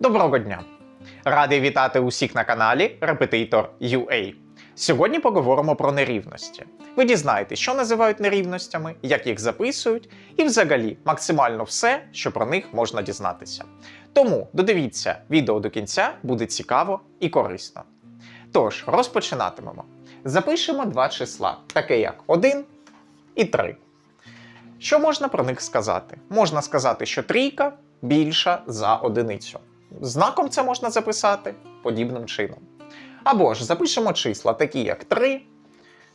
Доброго дня! Радий вітати усіх на каналі Репетитор. Сьогодні поговоримо про нерівності. Ви дізнаєтесь, що називають нерівностями, як їх записують, і взагалі максимально все, що про них можна дізнатися. Тому додивіться відео до кінця, буде цікаво і корисно. Тож, розпочинатимемо. Запишемо два числа, таке як 1 і 3. Що можна про них сказати? Можна сказати, що трійка більша за одиницю. Знаком це можна записати подібним чином. Або ж запишемо числа, такі як 3,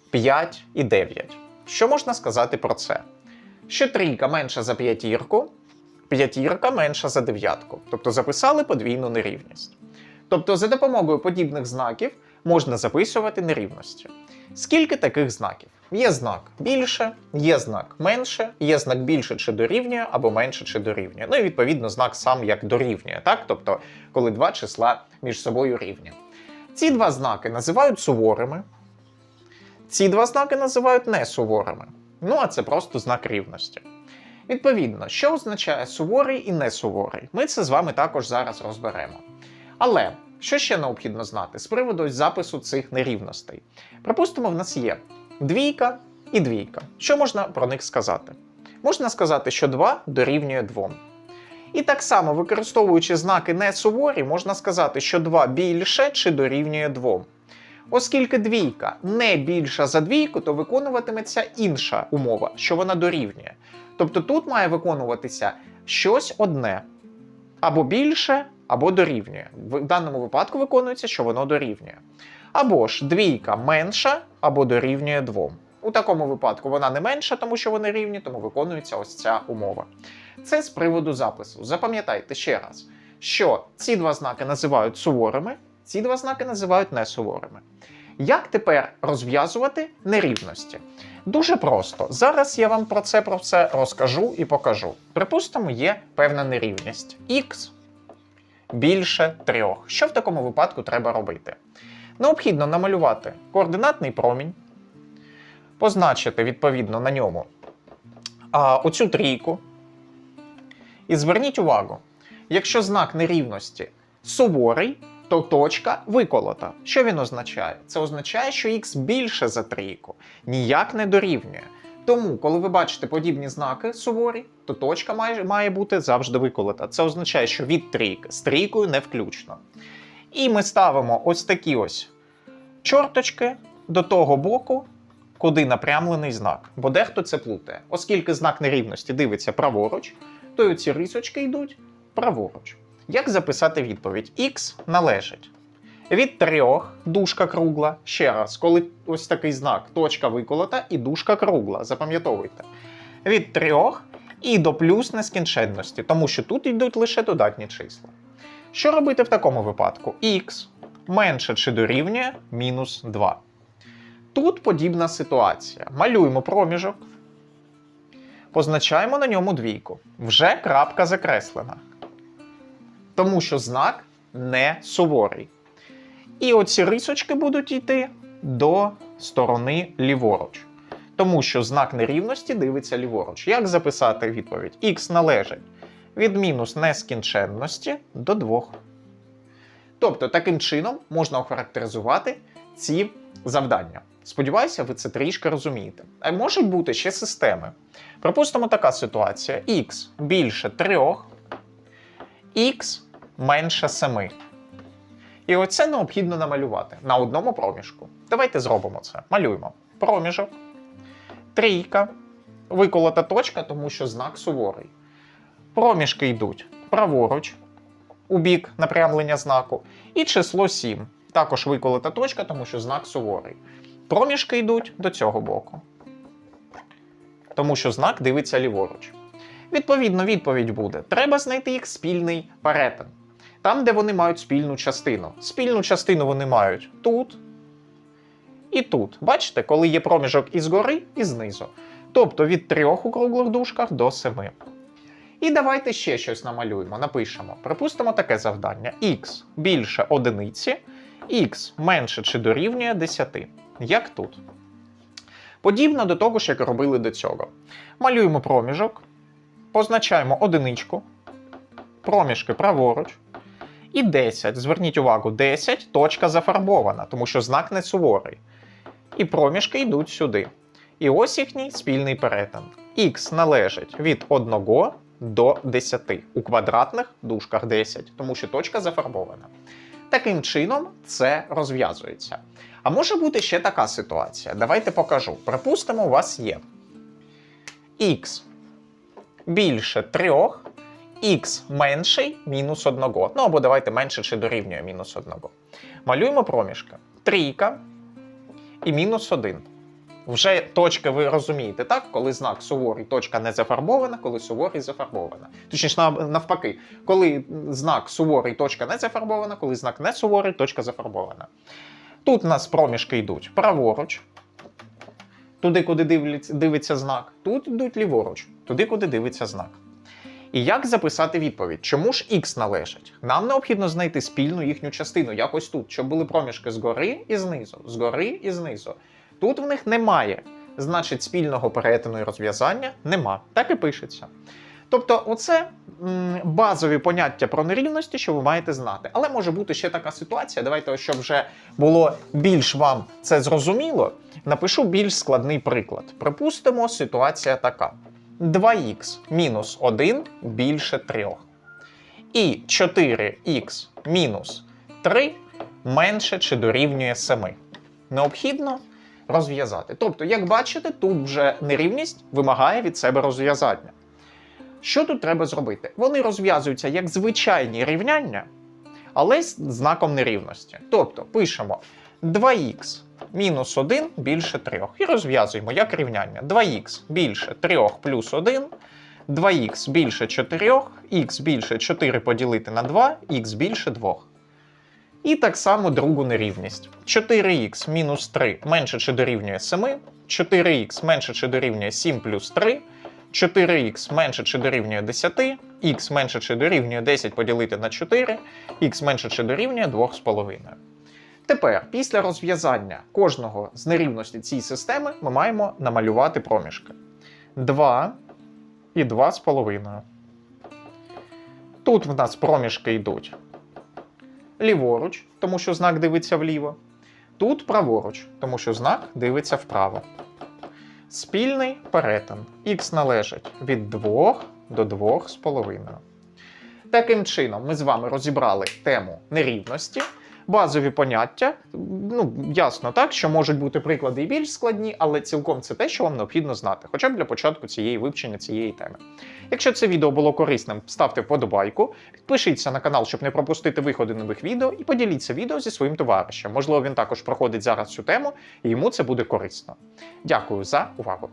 5 і 9. Що можна сказати про це? Що трійка менша за п'ятірку, п'ятірка менша за дев'ятку. Тобто записали подвійну нерівність. Тобто, за допомогою подібних знаків можна записувати нерівності. Скільки таких знаків? Є знак більше, є знак менше, є знак більше чи дорівнює, або менше чи дорівнює. Ну і відповідно знак сам як дорівнює, так? Тобто, коли два числа між собою рівні. Ці два знаки називають суворими, ці два знаки називають несуворими. Ну а це просто знак рівності. Відповідно, що означає суворий і несуворий? Ми це з вами також зараз розберемо. Але що ще необхідно знати з приводу запису цих нерівностей? Припустимо, в нас є двійка і двійка. Що можна про них сказати? Можна сказати, що 2 дорівнює 2. І так само, використовуючи знаки не суворі, можна сказати, що 2 більше чи дорівнює 2. Оскільки двійка не більша за двійку, то виконуватиметься інша умова, що вона дорівнює. Тобто тут має виконуватися щось одне або більше, або дорівнює. В даному випадку виконується, що воно дорівнює. Або ж двійка менша або дорівнює 2. У такому випадку вона не менша, тому що вони рівні, тому виконується ось ця умова. Це з приводу запису. Запам'ятайте ще раз, що ці два знаки називають суворими, ці два знаки називають несуворими. Як тепер розв'язувати нерівності? Дуже просто. Зараз я вам про це про все розкажу і покажу. Припустимо, є певна нерівність х більше 3. Що в такому випадку треба робити? Необхідно намалювати координатний промінь, позначити відповідно на ньому а, оцю трійку. І зверніть увагу, якщо знак нерівності суворий, то точка виколота. Що він означає? Це означає, що х більше за трійку, ніяк не дорівнює. Тому, коли ви бачите подібні знаки суворі, то точка має, має бути завжди виколота. Це означає, що від трійки з трійкою не включно. І ми ставимо ось такі ось чорточки до того боку, куди напрямлений знак. Бо дехто це плутає. Оскільки знак нерівності дивиться праворуч, то й ці рисочки йдуть праворуч. Як записати відповідь? Х належить від трьох дужка кругла. Ще раз, коли ось такий знак, точка виколота і дужка кругла. Запам'ятовуйте. Від трьох і до плюс нескінченності, тому що тут йдуть лише додатні числа. Що робити в такому випадку? Х менше чи дорівнює мінус 2. Тут подібна ситуація. Малюємо проміжок, позначаємо на ньому двійку. Вже крапка закреслена. Тому що знак не суворий. І оці рисочки будуть йти до сторони ліворуч. Тому що знак нерівності дивиться ліворуч. Як записати відповідь? Х належить від мінус нескінченності до 2. Тобто, таким чином можна охарактеризувати ці завдання. Сподіваюся, ви це трішки розумієте. А можуть бути ще системи. Припустимо, така ситуація: х більше 3, х менше 7. І оце необхідно намалювати на одному проміжку. Давайте зробимо це. Малюємо. Проміжок, трійка, виколота точка, тому що знак суворий. Проміжки йдуть праворуч, у бік напрямлення знаку, і число 7. Також виколота точка, тому що знак суворий. Проміжки йдуть до цього боку. Тому що знак дивиться ліворуч. Відповідно, відповідь буде: треба знайти їх спільний перетин. Там, де вони мають спільну частину. Спільну частину вони мають тут і тут. Бачите, коли є проміжок із гори і знизу. Тобто від трьох у круглих дужках до семи. І давайте ще щось намалюємо, напишемо. Припустимо таке завдання: х більше одиниці, х менше чи дорівнює 10. Як тут? Подібно до того ж, як робили до цього. Малюємо проміжок, позначаємо одиничку, проміжки праворуч. І 10. Зверніть увагу, 10 точка зафарбована, тому що знак не суворий. І проміжки йдуть сюди. І ось їхній спільний перетин. Х належить від 1 до 10 у квадратних дужках 10, тому що точка зафарбована. Таким чином це розв'язується. А може бути ще така ситуація. Давайте покажу. Припустимо, у вас є х більше 3, х менший мінус 1. Ну або давайте менше чи дорівнює мінус 1. Малюємо проміжки. Трійка і мінус 1. Вже точки ви розумієте, так? Коли знак суворий, точка не зафарбована, коли суворий зафарбована. Точніше, навпаки, коли знак суворий, точка не зафарбована, коли знак не суворий, точка зафарбована. Тут у нас проміжки йдуть праворуч, туди, куди дивиться знак, тут йдуть ліворуч, туди, куди дивиться знак. І як записати відповідь? Чому ж х належить? Нам необхідно знайти спільну їхню частину, якось тут, щоб були проміжки згори і знизу, згори і знизу. Тут в них немає. Значить, спільного перетину і розв'язання нема. Так і пишеться. Тобто, оце м, базові поняття про нерівності, що ви маєте знати. Але може бути ще така ситуація. Давайте, щоб вже було більш вам це зрозуміло, напишу більш складний приклад. Припустимо, ситуація така: 2х мінус 1 більше 3. І 4х мінус 3 менше чи дорівнює 7. Необхідно розв'язати. Тобто, як бачите, тут вже нерівність вимагає від себе розв'язання. Що тут треба зробити? Вони розв'язуються як звичайні рівняння, але з знаком нерівності. Тобто пишемо 2х мінус 1 більше 3 і розв'язуємо як рівняння. 2х більше 3 плюс 1, 2х більше 4, х більше 4 поділити на 2, х більше 2. І так само другу нерівність. 4х мінус 3 менше чи дорівнює 7, 4х менше чи дорівнює 7 плюс 3, 4х менше чи дорівнює 10, х менше чи дорівнює 10 поділити на 4, х менше чи дорівнює 2,5. Тепер, після розв'язання кожного з нерівності цієї системи, ми маємо намалювати проміжки. 2 і 2,5. Тут в нас проміжки йдуть ліворуч, тому що знак дивиться вліво. Тут праворуч, тому що знак дивиться вправо. Спільний перетин. Х належить від 2 до 2,5. Таким чином, ми з вами розібрали тему нерівності, базові поняття. Ну, ясно так, що можуть бути приклади і більш складні, але цілком це те, що вам необхідно знати, хоча б для початку цієї вивчення цієї теми. Якщо це відео було корисним, ставте вподобайку, підпишіться на канал, щоб не пропустити виходи нових відео, і поділіться відео зі своїм товаришем. Можливо, він також проходить зараз цю тему, і йому це буде корисно. Дякую за увагу!